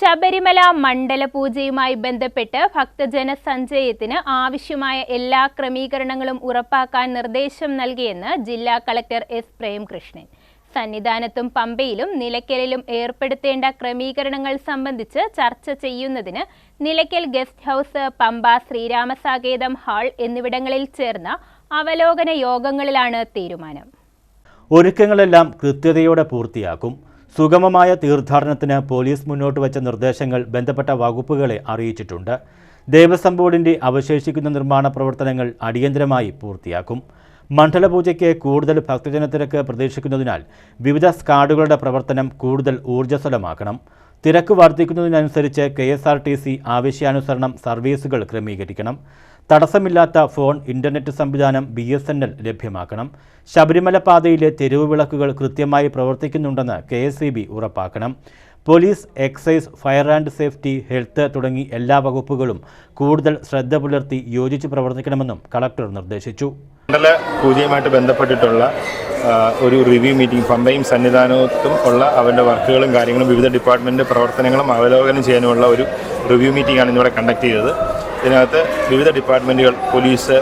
ശബരിമല മണ്ഡല പൂജയുമായി ബന്ധപ്പെട്ട് ഭക്തജന സഞ്ചയത്തിന് ആവശ്യമായ എല്ലാ ക്രമീകരണങ്ങളും ഉറപ്പാക്കാൻ നിർദ്ദേശം നൽകിയെന്ന് ജില്ലാ കളക്ടർ എസ് പ്രേംകൃഷ്ണൻ. സന്നിധാനത്തും പമ്പയിലും നിലയ്ക്കലിലും ഏർപ്പെടുത്തേണ്ട ക്രമീകരണങ്ങൾ സംബന്ധിച്ച് ചർച്ച ചെയ്യുന്നതിന് Nilakkal guest house Pamba Sreeramasaketham hall എന്നിവിടങ്ങളിൽ ചേർന്ന അവലോകന യോഗങ്ങളിലാണ് തീരുമാനം. ഒരുക്കങ്ങളെല്ലാം കൃത്യതയോടെ പൂർത്തിയാക്കും. സുഗമമായ തീർത്ഥാടനത്തിന് പോലീസ് മുന്നോട്ട് വച്ച നിർദ്ദേശങ്ങൾ ബന്ധപ്പെട്ട വകുപ്പുകളെ അറിയിച്ചിട്ടുണ്ട്. ദേവസ്വം ബോർഡിന്റെ അവശേഷിക്കുന്ന നിർമ്മാണ പ്രവർത്തനങ്ങൾ അടിയന്തരമായി പൂർത്തിയാക്കും. മണ്ഡലപൂജയ്ക്ക് കൂടുതൽ ഭക്തജനത്തിരക്ക് പ്രതീക്ഷിക്കുന്നതിനാൽ വിവിധ സ്കാഡുകളുടെ പ്രവർത്തനം കൂടുതൽ ഊർജസ്വലമാക്കണം. തിരക്ക് വർദ്ധിക്കുന്നതിനനുസരിച്ച് K S R T C ആവശ്യാനുസരണം സർവീസുകൾ ക്രമീകരിക്കണം. തടസ്സമില്ലാത്ത ഫോൺ ഇന്റർനെറ്റ് സംവിധാനം ബി എസ് എൻ എൽ ലഭ്യമാക്കണം. ശബരിമല പാതയിലെ തെരുവ് വിളക്കുകൾ കൃത്യമായി പ്രവർത്തിക്കുന്നുണ്ടെന്ന് കെ എസ് ഉറപ്പാക്കണം. Police excise fire and safety health തുടങ്ങി എല്ലാ വകുപ്പുകളും കൂടുതൽ ശ്രദ്ധ പുലർത്തി യോജിച്ച് പ്രവർത്തിക്കണമെന്നും കളക്ടർ നിർദ്ദേശിച്ചു. മണ്ഡല പൂജയുമായിട്ട് ബന്ധപ്പെട്ടിട്ടുള്ള ഒരു റിവ്യൂ മീറ്റിംഗ് പമ്പയും സന്നിധാനത്തും ഉള്ള അവരുടെ വർക്കുകളും കാര്യങ്ങളും വിവിധ ഡിപ്പാർട്ട്മെന്റ് പ്രവർത്തനങ്ങളും അവലോകനം ചെയ്യാനുമുള്ള ഒരു റിവ്യൂ മീറ്റിംഗ് ആണ് ഇന്നിവിടെ കണ്ടക്ട് ചെയ്തത്. ഇതിനകത്ത് വിവിധ ഡിപ്പാർട്ട്മെന്റുകൾ പോലീസ്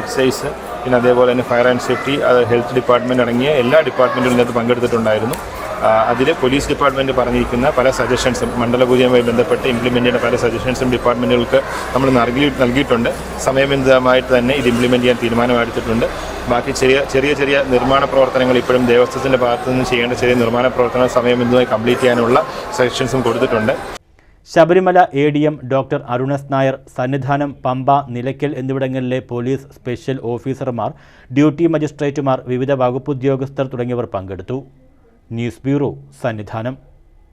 എക്സൈസ് പിന്നെ അതേപോലെ തന്നെ ഫയർ ആൻഡ് സേഫ്റ്റി അത് ഹെൽത്ത് ഡിപ്പാർട്ട്മെന്റ് അടങ്ങിയ എല്ലാ ഡിപ്പാർട്ട്മെന്റുകളും ഇതിനകത്ത് പങ്കെടുത്തിട്ടുണ്ടായിരുന്നു. അതിൽ പോലീസ് ഡിപ്പാർട്ട്മെന്റ് പറഞ്ഞിരിക്കുന്ന പല സജഷൻസും മണ്ഡലപൂജയുമായി ബന്ധപ്പെട്ട് ഇംപ്ലിമെന്റ് ചെയ്യുന്ന പല സജഷൻസും ഡിപ്പാർട്ട്മെന്റുകൾക്ക് നമ്മൾ നൽകി നൽകിയിട്ടുണ്ട്. സമയബന്ധിതമായിട്ട് തന്നെ ഇത് ഇംപ്ലിമെന്റ് ചെയ്യാൻ തീരുമാനമെടുത്തിട്ടുണ്ട്. ബാക്കി ചെറിയ ചെറിയ ചെറിയ നിർമ്മാണ പ്രവർത്തനങ്ങൾ ഇപ്പോഴും ദേവസ്വത്തിന്റെ ഭാഗത്തുനിന്ന് ചെയ്യേണ്ട ചെറിയ നിർമ്മാണ പ്രവർത്തനങ്ങൾ സമയബന്ധിതമായി കംപ്ലീറ്റ് ചെയ്യാനുള്ള സജഷൻസും കൊടുത്തിട്ടുണ്ട്. Sabarimala A D M doctor Arunas Nair Sannidhanam Pamba Nilakkal എന്നിവിടങ്ങളിലെ പോലീസ് സ്പെഷ്യൽ ഓഫീസർമാർ ഡ്യൂട്ടി മജിസ്ട്രേറ്റുമാർ വിവിധ വകുപ്പുദ്യോഗസ്ഥർ തുടങ്ങിയവർ പങ്കെടുത്തു. News bureau Sannidhanam.